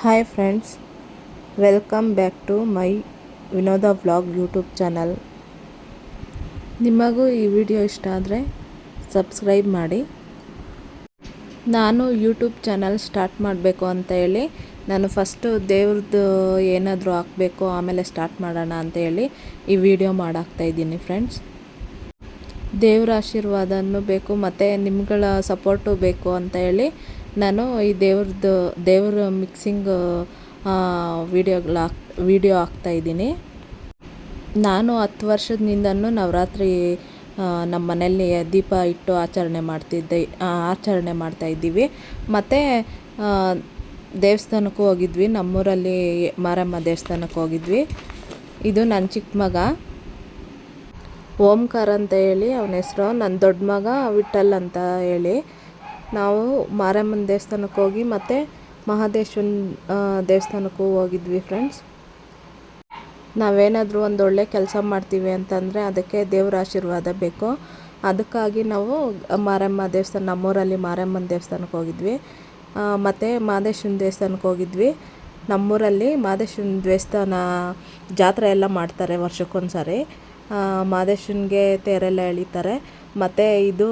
Hi friends welcome back to my Vinoda vlog YouTube channel ನಿಮಗೂ ಈ video ಇಷ್ಟ ಆದರೆ ಸಬ್ಸ್ಕ್ರೈಬ್ ಮಾಡಿ. ನಾನು ಯೂಟ್ಯೂಬ್ ಚಾನಲ್ ಸ್ಟಾರ್ಟ್ ಮಾಡಬೇಕು ಅಂತ ಹೇಳಿ, ನಾನು ಫಸ್ಟು ದೇವ್ರದ್ದು ಏನಾದರೂ ಹಾಕಬೇಕು, ಆಮೇಲೆ ಸ್ಟಾರ್ಟ್ ಮಾಡೋಣ ಅಂತ ಹೇಳಿ ಈ ವಿಡಿಯೋ ಮಾಡಾಕ್ತಾಯಿದ್ದೀನಿ ಫ್ರೆಂಡ್ಸ್ ದೇವರ ಆಶೀರ್ವಾದನೂ ಬೇಕು, ಮತ್ತು ನಿಮ್ಗಳ ಸಪೋರ್ಟು ಬೇಕು ಅಂತ ಹೇಳಿ ನಾನು ಈ ದೇವ್ರದ್ದು, ದೇವ್ರ ಮಿಕ್ಸಿಂಗ್ ವೀಡಿಯೋಗಳ ವೀಡಿಯೋ ಹಾಕ್ತಾಯಿದ್ದೀನಿ ನಾನು ಹತ್ತು ವರ್ಷದಿಂದನೂ ನವರಾತ್ರಿ ನಮ್ಮ ಮನೆಯಲ್ಲಿ ದೀಪ ಇಟ್ಟು ಆಚರಣೆ ಮಾಡ್ತಿದ್ದೆ ಆಚರಣೆ ಮಾಡ್ತಾಯಿದ್ದೀವಿ ಮತ್ತು ದೇವಸ್ಥಾನಕ್ಕೂ ಹೋಗಿದ್ವಿ. ನಮ್ಮೂರಲ್ಲಿ ಮಾರಮ್ಮ ದೇವಸ್ಥಾನಕ್ಕೆ ಹೋಗಿದ್ವಿ. ಇದು ನನ್ನ ಚಿಕ್ಕ ಮಗ. ಓಂಕಾರ ಅಂತ ಹೇಳಿ, ಅವನ ಹೆಸರು. ನನ್ನ ದೊಡ್ಡ ಮಗ ವಿಠಲ್ ಅಂತ ಹೇಳಿ. ನಾವು ಮಾರಮ್ಮನ ದೇವಸ್ಥಾನಕ್ಕೆ ಹೋಗಿ ಮತ್ತು ಮಹಾದೇಶ್ವನ ದೇವಸ್ಥಾನಕ್ಕೂ ಹೋಗಿದ್ವಿ ಫ್ರೆಂಡ್ಸ್ ನಾವೇನಾದರೂ ಒಂದು ಒಳ್ಳೆ ಕೆಲಸ ಮಾಡ್ತೀವಿ ಅಂತಂದರೆ ಅದಕ್ಕೆ ದೇವರ ಆಶೀರ್ವಾದ ಬೇಕು. ಅದಕ್ಕಾಗಿ ನಾವು ಮಾರಮ್ಮ ದೇವಸ್ಥಾನ, ನಮ್ಮೂರಲ್ಲಿ ಮಾರಮ್ಮನ ದೇವಸ್ಥಾನಕ್ಕೆ ಹೋಗಿದ್ವಿ. ಮತ್ತು ಮಹದೇಶ್ವನ ದೇವಸ್ಥಾನಕ್ಕೆ ಹೋಗಿದ್ವಿ. ನಮ್ಮೂರಲ್ಲಿ ಮಹದೇಶ್ವನ ದೇವಸ್ಥಾನ ಜಾತ್ರೆ ಎಲ್ಲ ಮಾಡ್ತಾರೆ ವರ್ಷಕ್ಕೊಂದು ಸಾರಿ ಮಹದೇಶ್ವನಿಗೆ ತೇರೆಲ್ಲ ಎಳಿತಾರೆ. ಮತ್ತು ಇದು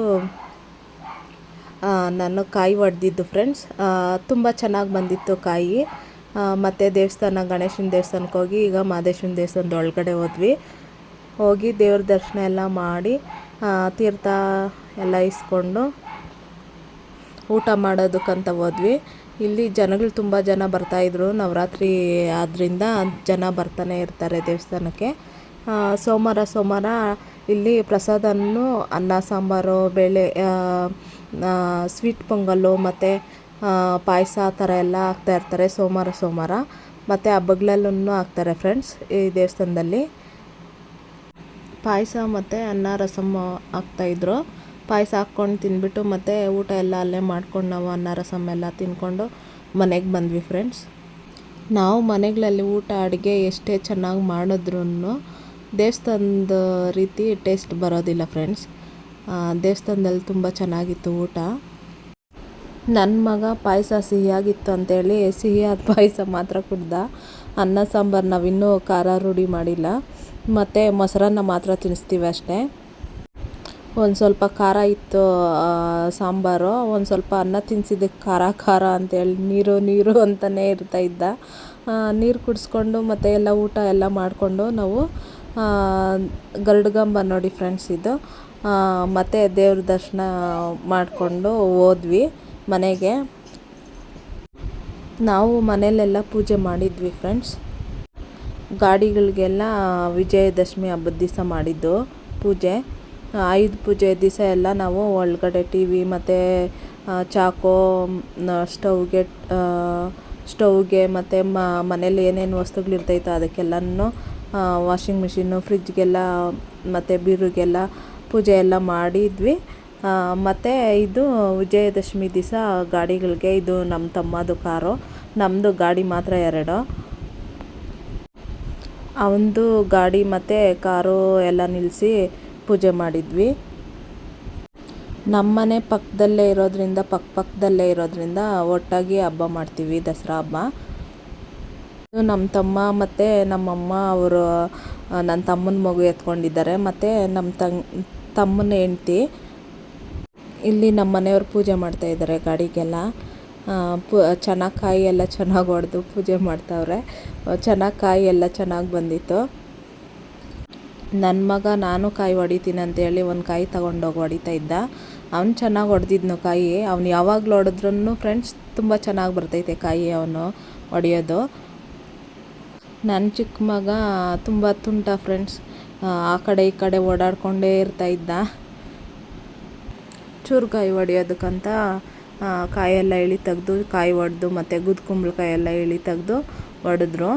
ನಾನು ಕಾಯಿ ಒಡೆದಿದ್ದು ಫ್ರೆಂಡ್ಸ್ ತುಂಬ ಚೆನ್ನಾಗಿ ಬಂದಿತ್ತು ಕಾಯಿ. ಮತ್ತು ದೇವಸ್ಥಾನ, ಗಣೇಶನ ದೇವಸ್ಥಾನಕ್ಕೆ ಹೋಗಿ ಈಗ ಮಹದೇಶ್ವರನ ದೇವಸ್ಥಾನದ ಒಳಗಡೆ ಹೋದ್ವಿ. ಹೋಗಿ ದೇವ್ರ ದರ್ಶನ ಎಲ್ಲ ಮಾಡಿ ತೀರ್ಥ ಎಲ್ಲ ಇಸ್ಕೊಂಡು ಊಟ ಮಾಡೋದಕ್ಕಂತ ಹೋದ್ವಿ. ಇಲ್ಲಿ ಜನಗಳು ತುಂಬ ಜನ ಬರ್ತಾಯಿದ್ರು ನವರಾತ್ರಿ ಆದ್ದರಿಂದ ಜನ ಬರ್ತಾನೆ ಇರ್ತಾರೆ ದೇವಸ್ಥಾನಕ್ಕೆ. ಸೋಮವಾರ ಸೋಮವಾರ ಇಲ್ಲಿ ಪ್ರಸಾದವನ್ನು ಅನ್ನ, ಸಾಂಬಾರು, ಬೇಳೆ ಸ್ವೀಟ್ ಪೊಂಗಲ್ಲು ಮತ್ತು ಪಾಯಸ ಆ ಥರ ಎಲ್ಲ ಹಾಕ್ತಾಯಿರ್ತಾರೆ ಸೋಮವಾರ ಸೋಮವಾರ. ಮತ್ತು ಹಬ್ಬಗಳಲ್ಲೂ ಹಾಕ್ತಾರೆ ಫ್ರೆಂಡ್ಸ್ ಈ ದೇವಸ್ಥಾನದಲ್ಲಿ. ಪಾಯಸ ಮತ್ತು ಅನ್ನ ರಸಮ್ ಹಾಕ್ತಾಯಿದ್ರು ಪಾಯಸ ಹಾಕ್ಕೊಂಡು ತಿಂದ್ಬಿಟ್ಟು ಮತ್ತು ಊಟ ಎಲ್ಲ ಅಲ್ಲೇ ಮಾಡ್ಕೊಂಡು ನಾವು ಅನ್ನ ರಸಮ್ ಎಲ್ಲ ತಿಂದ್ಕೊಂಡು ಮನೆಗೆ ಬಂದ್ವಿ ಫ್ರೆಂಡ್ಸ್ ನಾವು ಮನೆಗಳಲ್ಲಿ ಊಟ, ಅಡುಗೆ ಎಷ್ಟೇ ಚೆನ್ನಾಗಿ ಮಾಡಿದ್ರೂ ದೇವಸ್ಥಾನದ ರೀತಿ ಟೇಸ್ಟ್ ಬರೋದಿಲ್ಲ ಫ್ರೆಂಡ್ಸ್ ದೇವಸ್ಥಾನದಲ್ಲಿ ತುಂಬ ಚೆನ್ನಾಗಿತ್ತು ಊಟ. ನನ್ನ ಮಗ ಪಾಯಸ ಸಿಹಿಯಾಗಿತ್ತು ಅಂತೇಳಿ ಸಿಹಿಯಾದ ಪಾಯಸ ಮಾತ್ರ ಕುಡ್ದ. ಅನ್ನ, ಸಾಂಬಾರು ನಾವಿನ್ನೂ ಖಾರ ರೂಢಿ ಮಾಡಿಲ್ಲ. ಮತ್ತು ಮೊಸರನ್ನ ಮಾತ್ರ ತಿನ್ನಿಸ್ತೀವಿ ಅಷ್ಟೇ. ಒಂದು ಸ್ವಲ್ಪ ಖಾರ ಇತ್ತು ಸಾಂಬಾರು, ಒಂದು ಸ್ವಲ್ಪ ಅನ್ನ ತಿನ್ನಿಸಿದ್ದಕ್ಕೆ ಖಾರ ಖಾರ ಅಂತೇಳಿ ನೀರು ನೀರು ಅಂತಲೇ ಇರ್ತಾ ಇದ್ದ. ನೀರು ಕುಡಿಸ್ಕೊಂಡು ಮತ್ತು ಎಲ್ಲ ಊಟ ಎಲ್ಲ ಮಾಡಿಕೊಂಡು ನಾವು ಗರುಡಗಂಬ ನೋಡಿ ಫ್ರೆಂಡ್ಸ್ ಇದು. ಮತ್ತು ದೇವ್ರ ದರ್ಶನ ಮಾಡಿಕೊಂಡು ಹೋದ್ವಿ ಮನೆಗೆ. ನಾವು ಮನೆಯಲ್ಲೆಲ್ಲ ಪೂಜೆ ಮಾಡಿದ್ವಿ ಫ್ರೆಂಡ್ಸ್ ಗಾಡಿಗಳಿಗೆಲ್ಲ ವಿಜಯದಶಮಿ ಹಬ್ಬದ ದಿವಸ ಮಾಡಿದ್ದು ಪೂಜೆ. ಆಯುಧ ಪೂಜೆ ದಿವಸ ಎಲ್ಲ ನಾವು ಒಳಗಡೆ ಟಿ ವಿ ಮತ್ತು ಚಾಕು ಸ್ಟವ್ಗೆ ಸ್ಟವ್ಗೆ ಮತ್ತು ಮನೇಲಿ ಏನೇನು ವಸ್ತುಗಳಿರ್ತೈತೋ ಅದಕ್ಕೆಲ್ಲನೂ ವಾಷಿಂಗ್ ಮಿಷಿನ್ನು ಫ್ರಿಜ್ಗೆಲ್ಲ ಮತ್ತು ಬೀರುಗೆಲ್ಲ ಪೂಜೆ ಎಲ್ಲ ಮಾಡಿದ್ವಿ. ಮತ್ತು ಇದು ವಿಜಯದಶಮಿ ದಿವಸ ಗಾಡಿಗಳಿಗೆ ಇದು ನಮ್ಮ ತಮ್ಮದು ಕಾರು ನಮ್ಮದು ಗಾಡಿ ಮಾತ್ರ ಎರಡು. ಅವನದು ಗಾಡಿ ಮತ್ತು ಕಾರು ಎಲ್ಲ ನಿಲ್ಲಿಸಿ ಪೂಜೆ ಮಾಡಿದ್ವಿ. ನಮ್ಮ ಮನೆ ಪಕ್ಕದಲ್ಲೇ ಇರೋದ್ರಿಂದ ಪಕ್ಕ ಪಕ್ಕದಲ್ಲೇ ಇರೋದ್ರಿಂದ ಒಟ್ಟಾಗಿ ಹಬ್ಬ ಮಾಡ್ತೀವಿ, ದಸರಾ ಹಬ್ಬ. ನಮ್ಮ ತಮ್ಮ ಮತ್ತು ನಮ್ಮಮ್ಮ ಅವರು ನನ್ನ ತಮ್ಮನ ಮಗು ಎತ್ಕೊಂಡಿದ್ದಾರೆ. ಮತ್ತು ನಮ್ಮ ತಂಗ್ ತಮ್ಮನ ಹೆಂಡ್ತಿ ಇಲ್ಲಿ ನಮ್ಮ ಮನೆಯವ್ರು ಪೂಜೆ ಮಾಡ್ತಾಯಿದ್ದಾರೆ ಗಾಡಿಗೆಲ್ಲ. ಪು, ಚೆನ್ನಾಗಿ ಕಾಯಿ ಎಲ್ಲ ಚೆನ್ನಾಗಿ ಹೊಡೆದು ಪೂಜೆ ಮಾಡ್ತಾವ್ರೆ. ಚೆನ್ನಾಗಿ ಕಾಯಿ ಎಲ್ಲ ಚೆನ್ನಾಗಿ ಬಂದಿತ್ತು. ನನ್ನ ಮಗ ನಾನು ಕಾಯಿ ಹೊಡಿತೀನಿ ಅಂತೇಳಿ ಒಂದು ಕಾಯಿ ತೊಗೊಂಡೋಗಿ ಹೊಡಿತಾ ಇದ್ದ. ಅವ್ನು ಚೆನ್ನಾಗಿ ಹೊಡೆದಿದ್ನು ಕಾಯಿ. ಅವ್ನು ಯಾವಾಗಲೂ ಹೊಡೆದ್ರೂ ಫ್ರೆಂಡ್ಸ್ ತುಂಬ ಚೆನ್ನಾಗಿ ಬರ್ತೈತೆ ಕಾಯಿ ಅವನು ಹೊಡೆಯೋದು ನನ್ನ ಚಿಕ್ಕ ಮಗ ತುಂಬ ತುಂಟ ಫ್ರೆಂಡ್ಸ್ ಆ ಕಡೆ ಈ ಕಡೆ ಓಡಾಡ್ಕೊಂಡೇ ಇರ್ತಾ ಇದ್ದ. ಚೂರು ಕಾಯಿ ಒಡೆಯೋದಕ್ಕಂತ ಕಾಯೆಲ್ಲ ಇಳಿ ತೆಗೆದು, ಕಾಯಿ ಒಡೆದು, ಮತ್ತು ಗುದ್ದು ಕುಂಬಳಕಾಯಿ ಎಲ್ಲ ಇಳಿ ತೆಗೆದು ಒಡೆದ್ರು.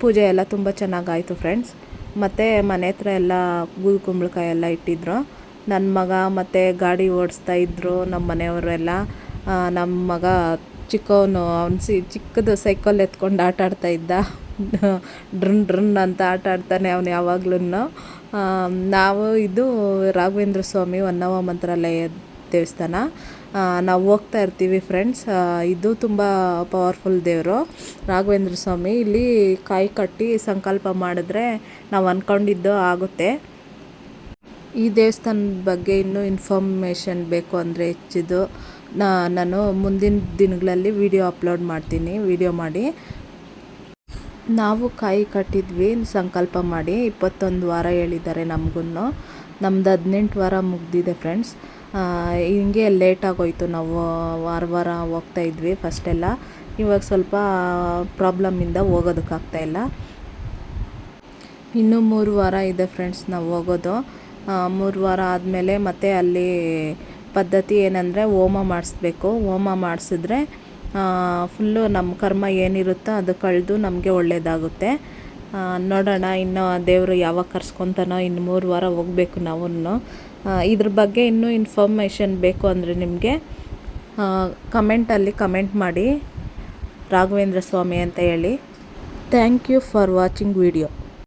ಪೂಜ್ ಎಲ್ಲ ತುಂಬ ಚೆನ್ನಾಗಾಯಿತು ಫ್ರೆಂಡ್ಸ್ ಮತ್ತು ಮನೆ ಹತ್ರ ಎಲ್ಲ ಗುದ್ದು ಕುಂಬಳಕಾಯಿ ಎಲ್ಲ ಇಟ್ಟಿದ್ರು. ನನ್ನ ಮಗ ಮತ್ತು ಗಾಡಿ ಓಡಿಸ್ತಾ ಇದ್ದರು ನಮ್ಮ ಮನೆಯವರೆಲ್ಲ. ನಮ್ಮ ಮಗ ಚಿಕ್ಕವನು, ಅವ್ನು ಸಿ, ಚಿಕ್ಕದು ಸೈಕಲ್ ಎತ್ಕೊಂಡು ಆಟ ಆಡ್ತಾ ಇದ್ದ. ಡ್ರನ್ ಡ್ರನ್ ಅಂತ ಆಟ ಆಡ್ತಾನೆ ಅವನು ಯಾವಾಗ್ಲೂ ನಾವು ಇದು ರಾಘವೇಂದ್ರ ಸ್ವಾಮಿ ಹೊನ್ನವ ಮಂತ್ರಾಲಯ ದೇವಸ್ಥಾನ. ನಾವು ಹೋಗ್ತಾ ಇರ್ತೀವಿ ಫ್ರೆಂಡ್ಸ್ ಇದು ತುಂಬ ಪವರ್ಫುಲ್ ದೇವರು. ರಾಘವೇಂದ್ರ ಸ್ವಾಮಿ ಇಲ್ಲಿ ಕಾಯಿ ಕಟ್ಟಿ ಸಂಕಲ್ಪ ಮಾಡಿದ್ರೆ ನಾವು ಅಂದ್ಕೊಂಡಿದ್ದು ಆಗುತ್ತೆ. ಈ ದೇವಸ್ಥಾನದ ಬಗ್ಗೆ ಇನ್ನೂ ಇನ್ಫಾರ್ಮೇಷನ್ ಬೇಕು ಅಂದರೆ ಹೆಚ್ಚಿದು. ನಾನು ಮುಂದಿನ ದಿನಗಳಲ್ಲಿ ವಿಡಿಯೋ ಅಪ್ಲೋಡ್ ಮಾಡ್ತೀನಿ. ವಿಡಿಯೋ ಮಾಡಿ. ನಾವು ಕಾಯಿ ಕಟ್ಟಿದ್ವಿ. ಸಂಕಲ್ಪ ಮಾಡಿ. ಇಪ್ಪತ್ತೊಂದು ವಾರ ಹೇಳಿದ್ದಾರೆ ನಮಗೂ ನಮ್ದು ಹದಿನೆಂಟು ವಾರ ಮುಗ್ದಿದೆ ಫ್ರೆಂಡ್ಸ್ ಹಿಂಗೆ ಲೇಟ್ ಆಗೋಯ್ತು. ನಾವು ವಾರ ವಾರ ಹೋಗ್ತಾ ಇದ್ವಿ ಫಸ್ಟೆಲ್ಲ ಇವಾಗ ಸ್ವಲ್ಪ ಪ್ರಾಬ್ಲಮ್ಮಿಂದ ಹೋಗೋದಕ್ಕಾಗ್ತಾಯಿಲ್ಲ ಇನ್ನೂ ಮೂರು ವಾರ ಇದೆ ಫ್ರೆಂಡ್ಸ್ ನಾವು ಹೋಗೋದು. ಮೂರು ವಾರ ಆದಮೇಲೆ ಮತ್ತೆ ಅಲ್ಲಿ ಪದ್ಧತಿ ಏನಂದರೆ ಹೋಮ ಮಾಡಿಸ್ಬೇಕು. ಹೋಮ ಮಾಡಿಸಿದ್ರೆ ಫುಲ್ಲು ನಮ್ಮ ಕರ್ಮ ಏನಿರುತ್ತೋ ಅದು ಕಳೆದು ನಮಗೆ ಒಳ್ಳೆಯದಾಗುತ್ತೆ ನೋಡೋಣ ಇನ್ನು ದೇವರು ಯಾವಾಗ ಕರ್ಸ್ಕೊತಾನೋ ಇನ್ನು ಮೂರು ವಾರ ಹೋಗಬೇಕು ನಾವು ಇದ್ರ ಬಗ್ಗೆ ಇನ್ನೂ ಇನ್ಫಾರ್ಮೇಷನ್ ಬೇಕು ಅಂದರೆ ನಿಮಗೆ ಕಮೆಂಟಲ್ಲಿ ಕಮೆಂಟ್ ಮಾಡಿ. ರಾಘವೇಂದ್ರ ಸ್ವಾಮಿ ಅಂತ ಹೇಳಿ. Thank you for watching video